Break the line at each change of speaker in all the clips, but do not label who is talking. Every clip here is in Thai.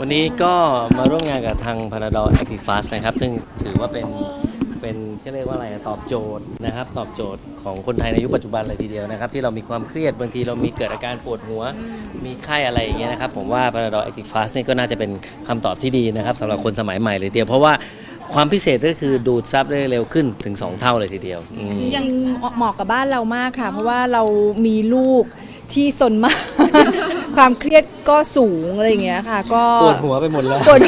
วันนี้ก็มาร่วมงานกับทาง Panadol Active Fast นะครับ ซึ่งถือว่าเป็นเป็นที่เรียกว่าอะไรอะตอบโจทย์นะครับ ตอบโจทย์ของคนไทยในยุคปัจจุบันเลยทีเดียวนะครับ ที่เรามีความเครียดบางทีเรามีเกิดอาการปวดหัว มีไข้อะไรอย่างเงี้ยนะครับ ผมว่า Panadol Active Fast นี่ก็น่าจะเป็นคำตอบที่ดีนะครับสำหรับคนสมัยใหม่เลยทีเดียวเพราะว่าความพิเศษก็คือดูดซับได้เร็วขึ้นถึง 2 เท่าเลยทีเดียวอืม
ยังเหมาะกับบ้านเรามากค่ะ เพราะว่าเรามีลูก ที่สนมาก ความเครียดก็สูงอะไรอย่างเงี้ยค่ะ ก็
ปวดหัวไปหมดแล้ว
ปวด
อ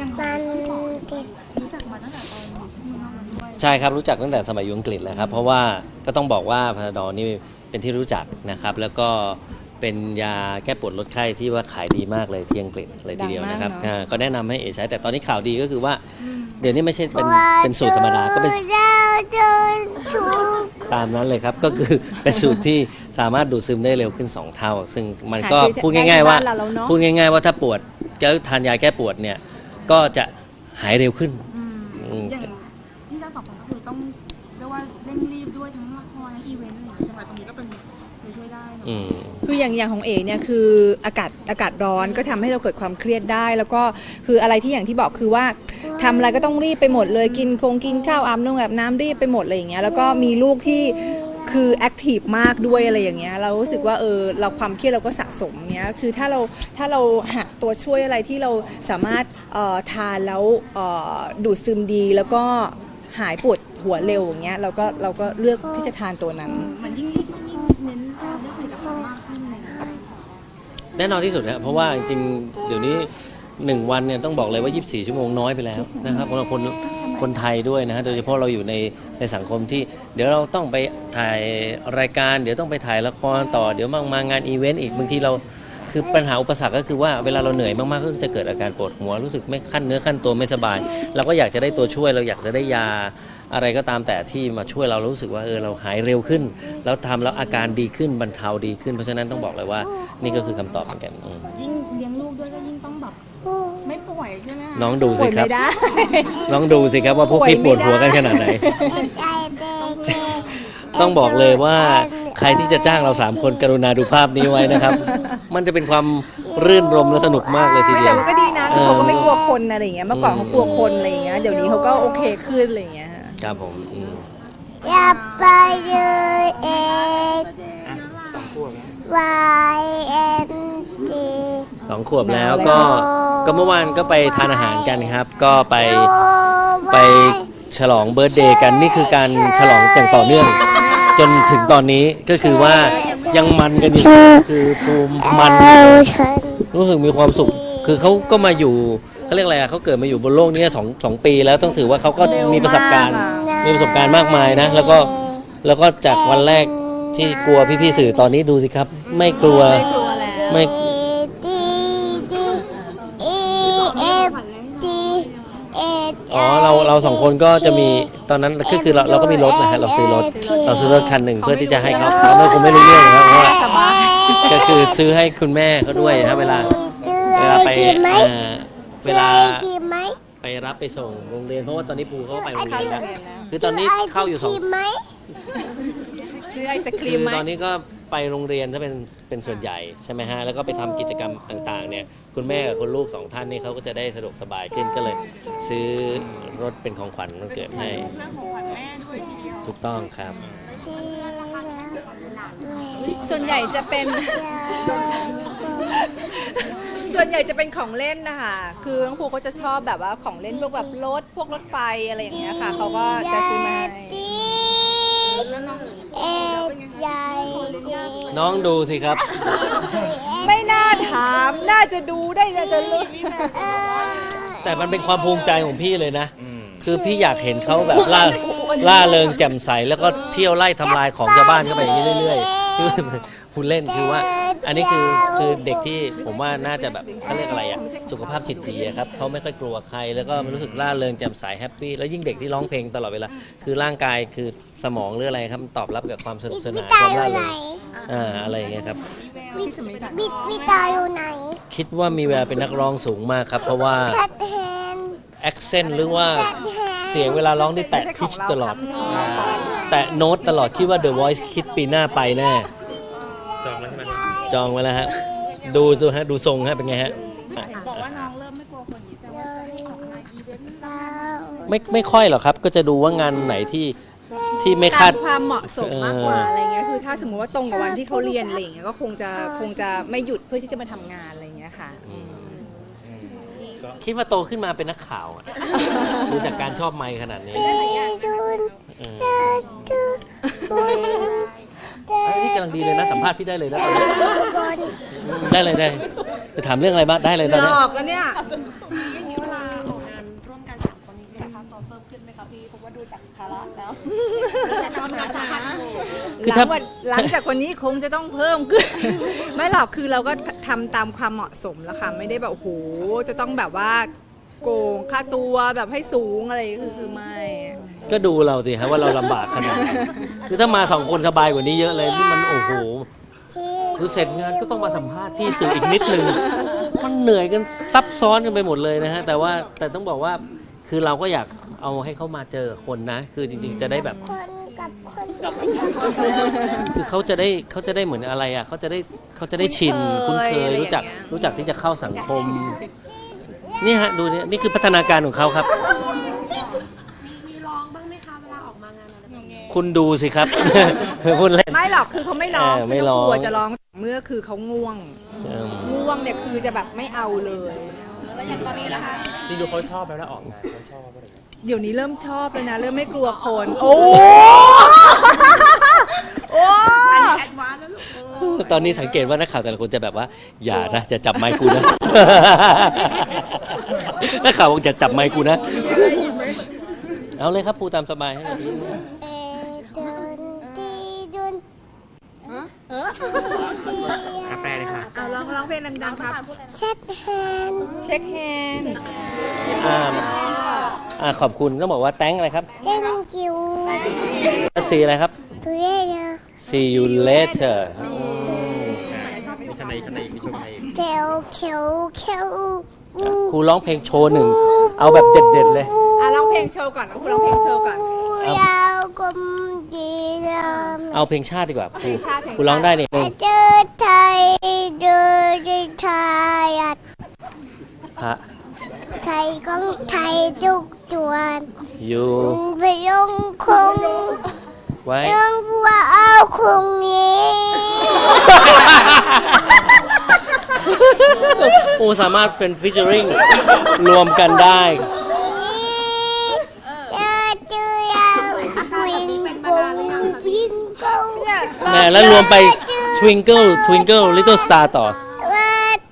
ย่าง
มัน
ที่
เจ็บ
รู้จักมาตั้งแต่ตอนอยู่ที่เมืองนอกแล้วด้วย
ใช่ครับ รู้จักตั้งแต่สมัยอยู่อังกฤษเลยครับ เพราะว่าก็ต้องบอกว่าพาราดอนี่เป็นที่รู้จักนะครับ แล้วก็เป็นยาแก้ปวดลดไข้ที่ว่าขายดีมากเลยที่อังกฤษเลยทีเดียวนะครับ
ดังมากเนอะ
อ่าก็แนะนำให้เอใช้แต่ตอนนี้ข่าวดีก็คือว่า เดี๋ยวนี้ไม่ใช่เป็นเป็นสูตรธรรมดาก็เป็น
เราจนถูก
ตามนั้นเลยครับ ก็คือเป็นสูตรที่สามารถดูดซึมได้เร็วขึ้น 2 เท่า ซึ่งมันก็
หาซื้อ
พูดง่าย ๆ ว่า
ได้ในบ้านเราแล้วเนอะ
พูดง่าย ๆ ว่าถ้าปวดแล้วทานยาแก้ปวดเนี่ย ก็จะหายเร็วขึ้น
อืม
อืม
อย่างที่เราสองคนก็คือต้องเรียกว่าเร่งรีบด้วยทั้งละครทั้งอีเวนต์อะไรอย่างเงี้ยใช่ไหมตรงนี้ก็เป็น ตัวช่วยได้เนอะ
อืม
คืออย่างอย่างของเอ๋เนี่ยคืออากาศอากาศร้อนก็ทำให้เราเกิดความเครียดได้ แล้วก็คืออะไรที่อย่างที่บอกคือว่าทำอะไรก็ต้องรีบไปหมดเลยกินคงกินข้าวอาบน้ำแบบน้ำรีบไปหมดอะไรอย่างเงี้ยแล้วก็มีลูกที่คือแอคทีฟมากด้วยอะไรอย่างเงี้ยเรารู้สึกว่าเออเราความเครียดเราก็สะสมเงี้ยคือถ้าเราถ้าเราหาตัวช่วยอะไรที่เราสามารถเอ่อทานแล้วเอ่อดูดซึมดีแล้วก็หายปวดหัวเร็วอย่างเงี้ยเราก็เราก็เลือกที่จะทานตัวนั้น
เหมือ น้นได้คุยกับเขามากขึ้นอะไรอย่างเลย
แน่นอนที่สุดครับเพราะว่าจริงๆเดี๋ยวนี้หนึ่งวันเนี่ยต้องบอกเลยว่า 24 ชั่วโมงน้อยไปแล้วนะครับสำหรับคนคนไทยด้วยนะฮะโดยเฉพาะเราอยู่ในในสังคมที่ เดี๋ยวเราต้องไปถ่ายรายการ เดี๋ยวต้องไปถ่ายละครต่อเดี๋ยวมามางานอีเวนต์อีกบางทีเราคือปัญหาอุปสรรคก็คือว่าเวลาเราเหนื่อยมากๆก็จะเกิดอาการปวดหัวรู้สึกไม่ขั้นเนื้อขั้นตัวไม่สบาย เราก็อยากจะได้ตัวช่วยเราอยากจะได้ยา อะไรก็ตามแต่ที่มาช่วยเรารู้สึกว่าเออเราหายเร็วขึ้น แล้วทำแล้วอาการดีขึ้นบรรเทาดีขึ้น เพราะฉะนั้นต้องบอกเลยว่านี่ก็คือคำตอบเหมือนกันอืม
ยิ่งเลี้ยงลูกด้วยก็ยิ่งต้องแบบไม่ป่วยใช่ไหมคะ
น้องดู
ป่
สิ
วย
ครับ
ไม่ได้
น้องดูสิครับว่าพวกพี่ปวดหัวกันขนาดไหน
ใจเด็ก
ต้องบอกเลยว่าใครที่จะจ้างเราสามคนกรุณาดูภาพนี้ไว้นะครับ มันจะเป็นความรื่นรมและสนุกมากเลยทีเดี
แต่
ยว
มันก็ดีนะ
เออ
เขาก็ไม่กลัวคนอะไรอย่างเงี้ยเมื่อก่อน
อืม
เขากลัวคนอะไรอย่างเงี้ยเดี๋ยวนี้เขาก็โอเคขึ้นอะไรอย่างเงี้ยฮะ
ครับผมอืม
อย่าไปเลยเอง Y N G
สองขวบแล้วก็ ก็เมื่อวานก็ไปทานอาหารกันครับ ก็ไป ไปฉลองเบิร์ตเดย์กันนี่คือการฉลองอย่างต่อเนื่อง จนถึงตอนนี้ก็คือว่ายังมันกันอีกคือภูมิมัน
เอาฉัน
รู้สึกมีความสุข คือเขาก็มาอยู่เขาเรียกอะไรอะเขาเกิดมาอยู่บนโลกนี้สองสองปีแล้วต้องถือว่าเขาก็มีประสบการณ์ มีประสบการณ์มากมายนะ แล้วก็แล้วก็จากวันแรกที่กลัวพี่ๆสื่อตอนนี้ดูสิครับ ไม่กลัว
ไม่กลัวแล้ว
ไม่
D D E F G H
อ๋อเราเราสองคนก็จะมีตอนนั้นก็คือเราเราก็มีรถนะฮะเราซื้อรถ เราซื้อรถคันหนึ่งเพื่อที่จะให้เขาเขาไม่คงไม่รู้เรื่องนะครับเพราะว่า ก็คือซื้อให้คุณแม่เขาด้วยนะเวลาเว ลาไป
ไหม
อ่าเวลา
ทีมไหม
ไปรับไปส่งโรงเรียนเพราะว่าตอนนี้ปูเขาก็ไปโรง
เข้า
เรียน
โร
แล้ว
งเรียนแล้ว
คือตอนนี้เข้าอยู่สอง
ทีมไหม
ซื้อไอศค
คื
รี
อ
มไหม
ตอนนี้ก็ไปโรงเรียนถ้าเป็นเป็นส่วนใหญ่ใช่ไหมฮะแล้วก็ไปทำกิจกรรมต่างๆเนี่ยคุณแม่กับคุณลูกสองท่านนี่เขาก็จะได้สะดวกสบายขึ้นก็เลย ซื้อรถเป็นของขวัญวันเกิดให้
หน้าของขวัญแม่ด้วยทีเดียว
ถูกต้องครับ
ส่วนใหญ่จะเป็น ส่วนใหญ่จะเป็นของเล่นนะคะคือน้องภูเขาจะชอบแบบว่าของเล่นพวกแบบรถพวกรถไฟอะไรอย่างเงี้ยค่ะเขาก็จะซื้อมาให้
ดีเอ็ดใหญ่จี
น้องดูสิครับ
ไม่น่าถามน่าจะดูได้น่าจะรู้
เออ
แต่มันเป็นความภูมิใจของพี่เลยนะ คือพี่อยากเห็นเขาแบบล่าล่าเริงแจ่มใสแล้วก็เที่ยวไล่ทำลายของชาวบ้านเข้าไปอย่างนี้เรื่อยๆ คือคุณเล่นคือว่า อันนี้คือคือเด็กที่ผมว่าน่าจะแบบเขาเรียกอะไรอะสุขภาพจิตดีอะครับเขาไม่ค่อยกลัวใคร แล้วก็รู้สึกล่าเริงแจ่มใสแฮปปี้แล้วยิ่งเด็กที่ร้องเพลงตลอดเวลาคือร่างกายคือสมองหรืออะไรครับมันตอบรับกับความสนุกส
พี่
นาน
ตา
ความ
อยู่
ร่า
ไหน
เริงอ่าอะไรอย่างเงี้ยครับ
พี่พี่ตาอยู่ไหน
คิดว่ามีแววเป็นนักร้องสูงมากครับ เพราะว่า
ชัดแฮน
แอคเซนต์หรือว่าเสียงเวลาร้องที่แตะพิชตลอด แตะโน้ตตลอดคิดว่า The Voice คิดปีหน้าไปแน่ จองแล้วใช่ไหมจองไว้แล้วฮะ ดูดูฮะดูทรงฮะเป็นไงฮะ
บอกว่าน้องเริ่มไม่กลัวคนนี้แต่ว่าจะให้ออกงานอีเวนต์
เรา
ไม่ไม่ค่อยหรอกครับ ก็จะดูว่างานไหนที่ที่ไม่
ตา
คาด
มความเหมาะสมมากกว่า
เอออ
อะไรเงี้ยคือถ้าสมมติว่าตรงกับวันที่เขาเรียนอะไรอย่างเงี้ยก็คงจะคงจะไม่หยุดเพื่อที่จะมาทำงานอะไรอย่างเงี้ยค่ะ
คิดว่าโตขึ้นมาเป็นนักข่าวอะดูจากการชอบไมค์ขนาดนี้
ที่จุน
เออ
จุน บุญ
เอ้ยนี่กำลังดีเลยนะสัมภาษณ์พี่ได้เลยนะตอนนี้
บน
ได้เลยได้ไปถามเรื่องอะไรบ้างได้เลย
เห
ตอน
งื่อ
นี้
ออกแล้วเนี่ย
อย่างนี้เวลาออกงานร่วมกันสามคนนี้เนี่ยค่าตัวเพิ่มขึ้นไหมคะพี่เพราะว่าดูจากภาระแล้ว จะนอนหาสาหัส
คือ
หลั
ถ้า ง
วันหลังจากคนนี้คงจะต้องเพิ่มขึ้น ไม่หรอกคือเราก็ทำตามความเหมาะสมแล้วค่ะไม่ได้แบบโอ้โหจะต้องแบบว่าโกงค่าตัวแบบให้สูงอะไรคือคือไม่
ก็ดูเราสิฮะว่าเราลำบากขนาดไหนคือถ้ามาสองคนสบายกว่านี้เยอะเลยนี่มันโอ้โห
ที่
คือเสร็จงานก็ต้องมาสัมภาษณ์พี่สื่ออีกนิดนึง มันเหนื่อยกันซับซ้อนกันไปหมดเลยนะฮะ แต่ว่าแต่ต้องบอกว่าคือเราก็อยากเอาให้เขามาเจอคนนะ คือจริง ๆ จะได้แบบ
คนกับคน
คือเขาจะได้เขาจะได้เหมือนอะไรอะเขาจะได้เขาจะได้ชิน
คุ้
คุ้น
น
เค
เค
ย
ย
รู้จัก
อะไรอย่างเงี้ย
รู้จักที่จะเข้าสังคม นี่ฮะดูเนี่ยนี่คือพัฒนาการของเขาครับ
คุ
ณดูสิครับ พูดเล่น
ไม่หรอกคือเขาไม่ร้อง
เออไม่ร้อง
คืกลัวจะร้องเมื่อคือเขาง่วง
เออ
ง่วงเนี่ยคือจะแบบไม่เอาเลย
แล้วอย่างตอนนี้ล่ะคะ
จริงดูเขาชอบแล้วนะออกงานเขาชอบอะไรอย่างเงี้ย
เดี๋ยวนี้เริ่มชอบแล้วนะ เริ่มไม่กลัวคน โอ้โอ้
แอดวานซ์แล้วลูก
ตอนนี้สังเกตว่านักข่าวแต่ละคนจะแบบว่า อย่านะจะจับไมค์กูนะ นักข่าวบอกอย่าจับไมค์กูนะ เอาเลยครับพูดตามสบายให้
เอ
อะแปลเลยค่ะ
เอาร้องร้องเพลงดังๆครับ
เช็ดแฮนด์
เช็คแฮนด์
อ่าอ่าขอบคุณต้องบอกว่า thank อะไรครับ
thank you
see อะไรครับ
together
see you later อืม
มีข้างในข้างในมีชมในอีก
เขียวเขียวเขียวอู
ครูร้องเพลงโชว์หนึ่ง เอาแบบเด็ดๆเลย
อะร้องเพลงโชว์ก่อนครูร้องเพลงโชว์ก่อน
ยาวกลมดีรำ
เอาเพลงชาติดีกว่าครู
เพลงชาติเพลงชาติ
ครูร้องได้นี่หนึ่ง
เดินไทยเดินไทย
พระ
ไทยของไทยทุกตัว
อยู่
ไปยงคง
ไว้
ยังว่าเอาคงนี้
โอ้สามารถเป็นฟิชเชอริงรวมกันได้
อย่าเจอยังวิ่งกงวิ่งกง
แม่แล้วรวมไป Twinkle Twinkle Little Star ต่อ
ว่า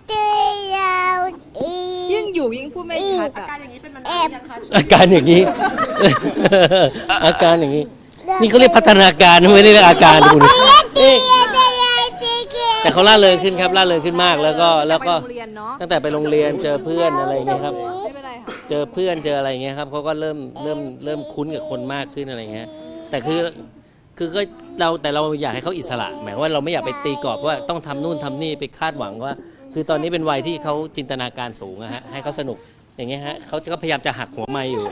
เจอยาวอี
ยิ่งอยู่ยิ่งพูดไม่ชัดอะ
การอย่างนี้เป็นมานาน
แอบ
ยังคะ
อาการอย่างนี้ อาการอย่างนี้ นี่เขาเรียกพัฒนาการไม่ได้เรียกอาการคุณ
เตียเตียเตียเตีย
แต่เขาล่าเริงขึ้นครับล่าเริงขึ้นมากแล้วก็แล้วก็
ไปโรงเรียนเนาะ
ตั้งแต่ไปโรงเรียนเจอเพื่อนอะไรอย่างเงี้ยครับ
ไม่เป็นไรค่ะ
เจอเพื่อนเจออะไรอย่างเงี้ยครับเขาก็เริ่มเริ่มเริ่มคุ้นกับคนมากขึ้นอะไรเงี้ยแต่คือ คือก็เราแต่เราอยากให้เขาอิสระ หมายว่าเราไม่อยากไปตีกรอบว่าต้องทำนู่นทำนี่ไปคาดหวังว่า คือตอนนี้เป็นวัยที่เขาจินตนาการสูงอะฮะให้เขาสนุกอย่างเงี้ยฮะเขาก็พยายามจะหักหัวไม้อยู่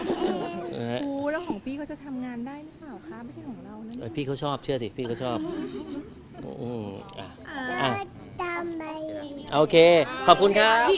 นะฮะ
ครูแล้วของพี่เขาจะทำงานได้หรือเปล่าคะ ไม่ใช่ของเรานะ
เออพี่เขาชอบเชื่อสิพี่เขาชอบอืมอะอะ
ทำไม
โอเค ขอบคุณครับ